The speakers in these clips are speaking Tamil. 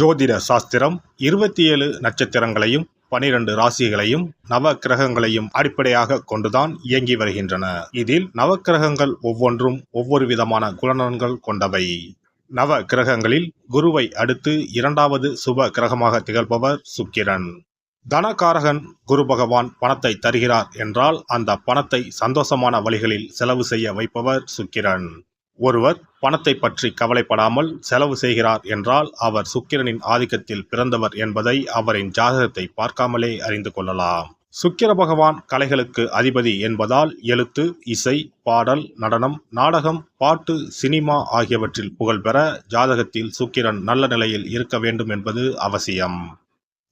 ஜோதிட சாஸ்திரம் இருபத்தி ஏழு நட்சத்திரங்களையும் பனிரெண்டு ராசிகளையும் நவ கிரகங்களையும் அடிப்படையாக கொண்டுதான் இயங்கி வருகின்றன. இதில் நவக்கிரகங்கள் ஒவ்வொன்றும் ஒவ்வொரு விதமான குணநலன்கள் கொண்டவை. நவ கிரகங்களில் குருவை அடுத்து இரண்டாவது சுப கிரகமாக திகழ்பவர் சுக்கிரன். தனகாரகன் குரு பகவான் பணத்தை தருகிறார் என்றால் அந்த பணத்தை சந்தோஷமான வழிகளில் செலவு செய்ய வைப்பவர் சுக்கிரன். ஒருவர் பணத்தை பற்றி கவலைப்படாமல் செலவு செய்கிறார் என்றால் அவர் சுக்கிரனின் ஆதிக்கத்தில் பிறந்தவர் என்பதை அவரின் ஜாதகத்தை பார்க்காமலே அறிந்து கொள்ளலாம். சுக்கிர பகவான் கலைகளுக்கு அதிபதி என்பதால் எழுத்து இசை பாடல் நடனம் நாடகம் பாட்டு சினிமா ஆகியவற்றில் புகழ்பெற ஜாதகத்தில் சுக்கிரன் நல்ல நிலையில் இருக்க வேண்டும் என்பது அவசியம்.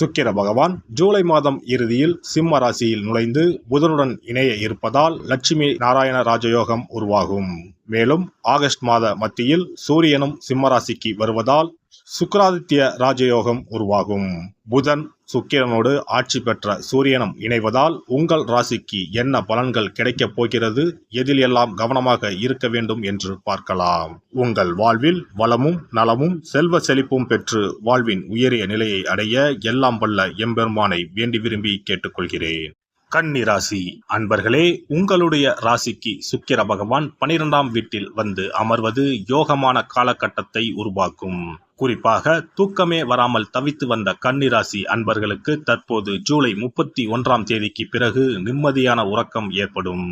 சுக்கிர பகவான் ஜூலை மாதம் இறுதியில் சிம்ம ராசியில் நுழைந்து புதனுடன் இணைய இருப்பதால் லட்சுமி நாராயண ராஜயோகம் உருவாகும். மேலும் ஆகஸ்ட் மாத மத்தியில் சூரியனும் சிம்மராசிக்கு வருவதால் சுக்கராதித்ய ராஜயோகம் உருவாகும். புதன் சுக்கிரனோடு ஆட்சி பெற்ற சூரியனும் இணைவதால் உங்கள் ராசிக்கு என்ன பலன்கள் கிடைக்கப் போகிறது எதில் எல்லாம் கவனமாக இருக்க வேண்டும் என்று பார்க்கலாம். உங்கள் வாழ்வில் வளமும் நலமும் செல்வ செழிப்பும் பெற்று வாழ்வின் உயரிய நிலையை அடைய எல்லாம் வல்ல எம்பெருமானை வேண்டி விரும்பி கேட்டுக்கொள்கிறேன். கன்னிராசி. அன்பர்களே உங்களுடைய ராசிக்கு சுக்கிர பகவான் பனிரெண்டாம் வீட்டில் வந்து அமர்வது யோகமான காலகட்டத்தை உருவாக்கும். குறிப்பாக தூக்கமே வராமல் தவித்து வந்த கன்னிராசி அன்பர்களுக்கு தற்போது ஜூலை முப்பத்தி ஒன்றாம் தேதிக்கு பிறகு நிம்மதியான உறக்கம் ஏற்படும்.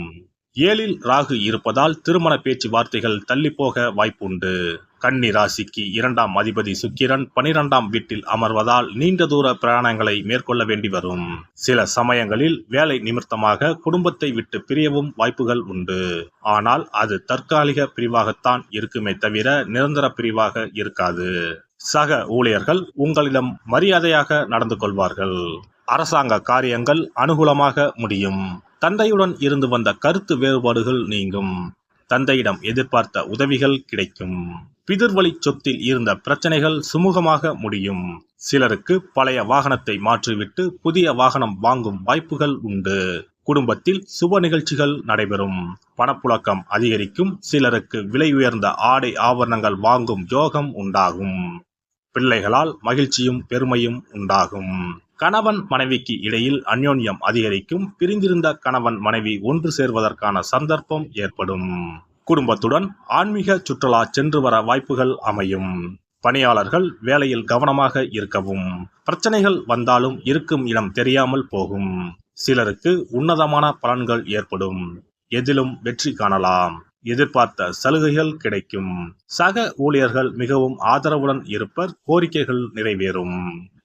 ஏழில் ராகு இருப்பதால் திருமண பேச்சுவார்த்தைகள் தள்ளிப்போக வாய்ப்புண்டு. கன்னி ராசிக்கு இரண்டாம் அதிபதி சுக்கிரன் பனிரெண்டாம் வீட்டில் அமர்வதால் நீண்ட தூர பிரயாணங்களை மேற்கொள்ள வேண்டி வரும். சில சமயங்களில் வேலை நிமித்தமாக குடும்பத்தை விட்டு பிரியவும் வாய்ப்புகள் உண்டு. ஆனால் அது தற்காலிக பிரிவாகத்தான் இருக்குமே தவிர நிரந்தர பிரிவாக இருக்காது. சக ஊழியர்கள் உங்களிடம் மரியாதையாக நடந்து கொள்வார்கள். அரசாங்க காரியங்கள் அனுகூலமாக முடியும். தந்தையுடன் இருந்து வந்த கருத்து வேறுபாடுகள் நீங்கும். தந்தையிடம் எதிர்பார்த்த உதவிகள் கிடைக்கும். பிதிர்வழி சொத்தில் இருந்த பிரச்சனைகள் சுமூகமாக முடியும். சிலருக்கு பழைய வாகனத்தை மாற்றிவிட்டு புதிய வாகனம் வாங்கும் வாய்ப்புகள் உண்டு. குடும்பத்தில் சுப நிகழ்ச்சிகள் நடைபெறும். பணப்புழக்கம் அதிகரிக்கும். சிலருக்கு விலை உயர்ந்த ஆடை ஆபரணங்கள் வாங்கும் யோகம் உண்டாகும். பிள்ளைகளால் மகிழ்ச்சியும் பெருமையும் உண்டாகும். கணவன் மனைவிக்கு இடையில் அந்யோன்யம் அதிகரிக்கும். பிரிந்திருந்த கணவன் மனைவி ஒன்று சேர்வதற்கான சந்தர்ப்பம் ஏற்படும். குடும்பத்துடன் ஆன்மீக சுற்றுலா சென்று வர வாய்ப்புகள் அமையும். பணியாளர்கள் வேலையில் கவனமாக இருக்கவும். பிரச்சனைகள் வந்தாலும் இருக்கும் இடம் தெரியாமல் போகும். சிலருக்கு உன்னதமான பலன்கள் ஏற்படும். எதிலும் வெற்றி காணலாம். எதிர்பார்த்த சலுகைகள் கிடைக்கும். சக ஊழியர்கள் மிகவும் ஆதரவுடன் இருப்பர். கோரிக்கைகள் நிறைவேறும்.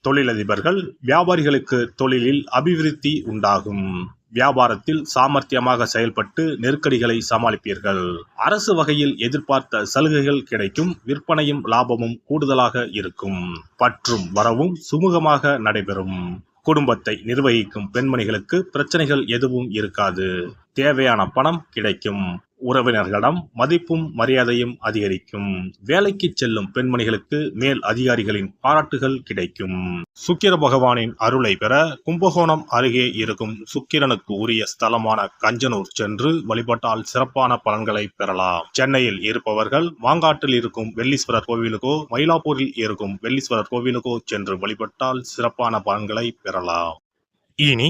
தொழிலதிபர்கள் வியாபாரிகளுக்கு தொழிலில் அபிவிருத்தி உண்டாகும். வியாபாரத்தில் சாமர்த்தியமாக செயல்பட்டு நெருக்கடிகளை சமாளிப்பீர்கள். அரசு வகையில் எதிர்பார்த்த சலுகைகள் கிடைக்கும் விற்பனையும் லாபமும் கூடுதலாக இருக்கும். பற்றும் வரவும் சுமூகமாக நடைபெறும். குடும்பத்தை நிர்வகிக்கும் பெண்மணிகளுக்கு பிரச்சனைகள் எதுவும் இருக்காது. தேவையான பணம் கிடைக்கும். உறவினர்களிடம் மதிப்பும் மரியாதையும் அதிகரிக்கும். வேலைக்கு செல்லும் பெண்மணிகளுக்கு மேல் அதிகாரிகளின் பாராட்டுகள் கிடைக்கும். சுக்கிர பகவானின் அருளை பெற கும்பகோணம் அருகே இருக்கும் சுக்கிரனுக்கு உரிய ஸ்தலமான கஞ்சனூர் சென்று வழிபட்டால் சிறப்பான பலன்களை பெறலாம். சென்னையில் இருப்பவர்கள் மாங்காட்டில் இருக்கும் வெள்ளீஸ்வரர் கோவிலுக்கோ மயிலாப்பூரில் இருக்கும் வெள்ளீஸ்வரர் கோவிலுக்கோ சென்று வழிபட்டால் சிறப்பான பலன்களை பெறலாம். இனி